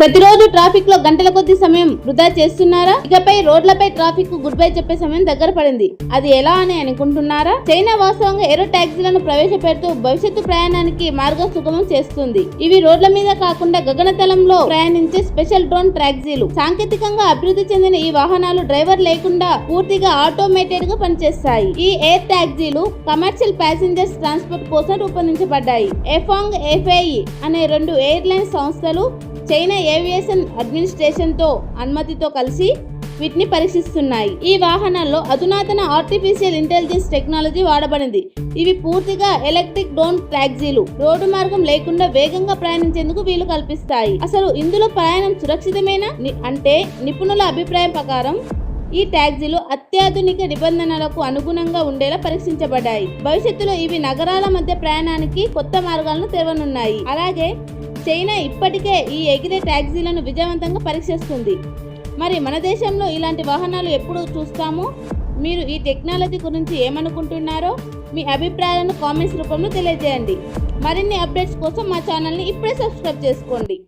ప్రతిరోజు ట్రాఫిక్లో గంటల కొద్ది సమయం వృధా చేస్తున్నారా? ఇకపై రోడ్లపై ట్రాఫిక్కు గుడ్ బై చెప్పే సమయం దగ్గర పడింది. అది ఎలా అని అనుకుంటున్నారా? చైనా వాస్తవంగా ఏరో ట్యాక్సీలను ప్రవేశపెడుతూ భవిష్యత్తు ప్రయాణానికి మార్గం సుగమం చేస్తుంది. ఇవి రోడ్ల మీద కాకుండా గగనతలంలో ప్రయాణించే స్పెషల్ డ్రోన్ ట్యాక్సీలు సాంకేతికంగా అభివృద్ధి చెందిన ఈ వాహనాలు డ్రైవర్ లేకుండా పూర్తిగా ఆటోమేటెడ్గా పనిచేస్తాయి. ఈ ఎయిర్ ట్యాక్సీలు కమర్షియల్ ప్యాసింజర్స్ ట్రాన్స్పోర్ట్ కోసం రూపొందించబడ్డాయి. ఎఫాంగ్ ఎఫ్ఐ అనే రెండు ఎయిర్లైన్స్ సంస్థలు చైనా ఏవియేషన్ అడ్మినిస్ట్రేషన్తో అనుమతితో కలిసి వీటిని పరీక్షిస్తున్నాయి. ఈ వాహనాల్లో అధునాతన ఆర్టిఫిషియల్ ఇంటెలిజెన్స్ టెక్నాలజీ వాడబడింది. ఇవి పూర్తిగా ఎలక్ట్రిక్ డ్రోన్ ట్యాక్సీలు. రోడ్డు మార్గం లేకుండా వేగంగా ప్రయాణించేందుకు వీలు కల్పిస్తాయి. అసలు ఇందులో ప్రయాణం సురక్షితమైన? అంటే నిపుణుల అభిప్రాయం ప్రకారం ఈ ట్యాక్సీలు అత్యాధునిక నిబంధనలకు అనుగుణంగా ఉండేలా పరీక్షించబడ్డాయి. భవిష్యత్తులో ఇవి నగరాల మధ్య ప్రయాణానికి కొత్త మార్గాలను తెరవనున్నాయి. అలాగే చైనా ఇప్పటికే ఈ ఎగిరే ట్యాక్సీలను విజయవంతంగా పరీక్షిస్తుంది. మరి మన దేశంలో ఇలాంటి వాహనాలు ఎప్పుడు చూస్తామో? మీరు ఈ టెక్నాలజీ గురించి ఏమనుకుంటున్నారో మీ అభిప్రాయాలను కామెంట్స్ రూపంలో తెలియజేయండి. మరిన్ని అప్డేట్స్ కోసం మా ఛానల్ని ఇప్పుడే సబ్స్క్రైబ్ చేసుకోండి.